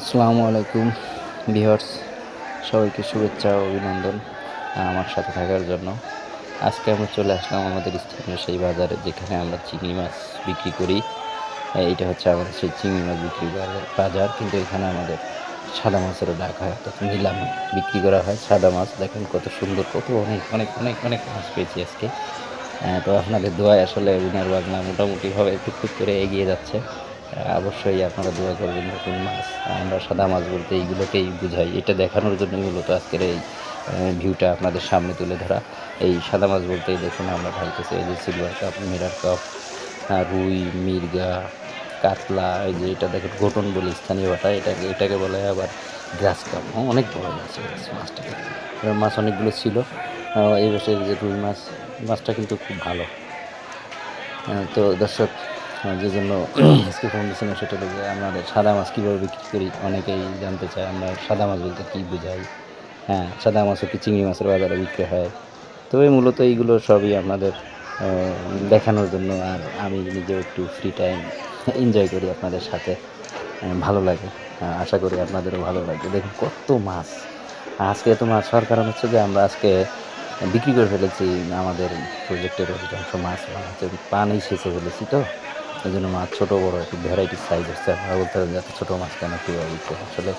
আসসালামু আলাইকুম, ভিউয়ার্স। সবাইকে শুভেচ্ছা ও অভিনন্দন আমার সাথে থাকার জন্য। আজকে আমরা চলে আসলাম আমাদের স্থানীয় সেই বাজারে, যেখানে আমরা চিংড়ি মাছ বিক্রি করি। এইটা হচ্ছে আমাদের সেই চিংড়ি মাছ বিক্রি বাজার। কিন্তু এখানে আমাদের সাদা মাছেরও ডাক হয়, অর্থাৎ নিলাম বিক্রি করা হয়, সাদা মাছ। দেখেন কত সুন্দর, কত অনেক অনেক অনেক অনেক মাছ পেয়েছি আজকে। তো আপনাদের দোয়ায় আসলে উনার বাগনা মোটামুটিভাবে টুকটুক করে এগিয়ে যাচ্ছে। অবশ্যই আপনারা দোয়া করবেন নতুন মাছ, আমরা সাদা মাছ বলতে এইগুলোকেই বুঝাই। এটা দেখানোর জন্যই মূলত আজকের এই ভিউটা আপনাদের সামনে তুলে ধরা। এই সাদা মাছ বলতেই দেখুন আমরা ঢালতেছি, এই যে সিলভার কাপ মিরার কাপ রুই, মির্গা, কাতলা, এই যে এটা দেখুন, ঘটন বলি স্থানীয় ভাষায় এটাকে এটাকে বলা হয় আবার গ্রাস কাপ অনেক বড় মাছ এই মাছটা এবার মাছ অনেকগুলো ছিল। এই বছর যে রুই মাছ, মাছটা কিন্তু খুব ভালো। তো দর্শক যে জন্য আজকে দিচ্ছিলাম সেটা হলো যে আমাদের সাদা মাছ কীভাবে বিক্রি করি, অনেকেই জানতে চায় আমরা সাদা মাছ বলতে কী বোঝাই। হ্যাঁ সাদা মাছও কি চিংড়ি মাছের বাজারে বিক্রি হয়। তবে মূলত এইগুলো সবই আপনাদের দেখানোর জন্য আর আমি নিজেও একটু ফ্রি টাইম এনজয় করি আপনাদের সাথে। ভালো লাগে। আশা করি আপনাদেরও ভালো লাগে দেখুন কত মাছ। আজকে এত মাছ হওয়ার কারণ হচ্ছে যে আমরা আজকে বিক্রি করে ফেলেছি আমাদের প্রজেক্টের অধিকাংশ মাছ। মানে হচ্ছে পানি সেচে ফেলেছি তো। এই জন্য মাছ ছোটো বড়ো একটু ভ্যারাইটি সাইজ হচ্ছে আপনারা বলতে পারেন যে এত ছোটো মাছ কেন বিক্রি হয়? আসলে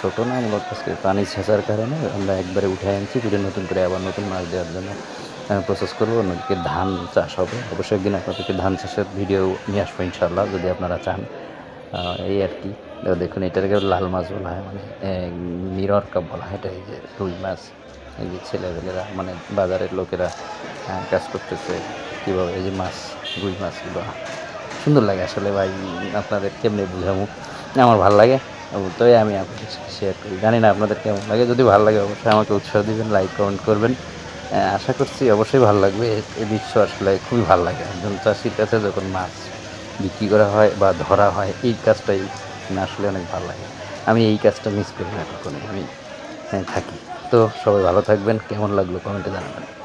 ছোটো না মূলত পানি সেচার কারণে আমরা একবারে উঠে আনছি। ফিরে নতুন করে আবার নতুন মাছ দেওয়ার জন্য প্রসেস করব। অন্যদিকে ধান চাষ হবে। অবশ্যই একদিন আপনাদেরকে ধান চাষের ভিডিও নিয়ে আসব ইনশাল্লাহ যদি আপনারা চান। এই আর কি। দেখুন, এটাকে লাল মাছ বলা হয় মানে মিরর কাপ বলা হয়। এটা এই যে রুই মাছ, এই যে ছেলেপেলেরা মানে বাজারের লোকেরা কাজ করতেছে। কীভাবে এই যে মাছ, রুই মাছগুলো সুন্দর লাগে আসলে ভাই আপনাদের কেমনি বুঝাবো? আমার ভালো লাগে তো আমি আপনাদের শেয়ার করি। জানি না আপনাদের কেমন লাগে যদি ভালো লাগে অবশ্যই আমাকে উৎসাহ দিবেন লাইক কমেন্ট করবেন। আশা করছি অবশ্যই ভালো লাগবে। এই দৃশ্য আসলে খুবই ভালো লাগে। একজন চাষির কাছে যখন মাছ বিক্রি করা হয় বা ধরা হয় এই কাজটাই আসলে অনেক ভালো লাগে। আমি এই কাজটা মিস করি না কখনো আমি হ্যাঁ, থাকি। তো সবাই ভালো থাকবেন কেমন লাগল কমেন্টে জানাবেন।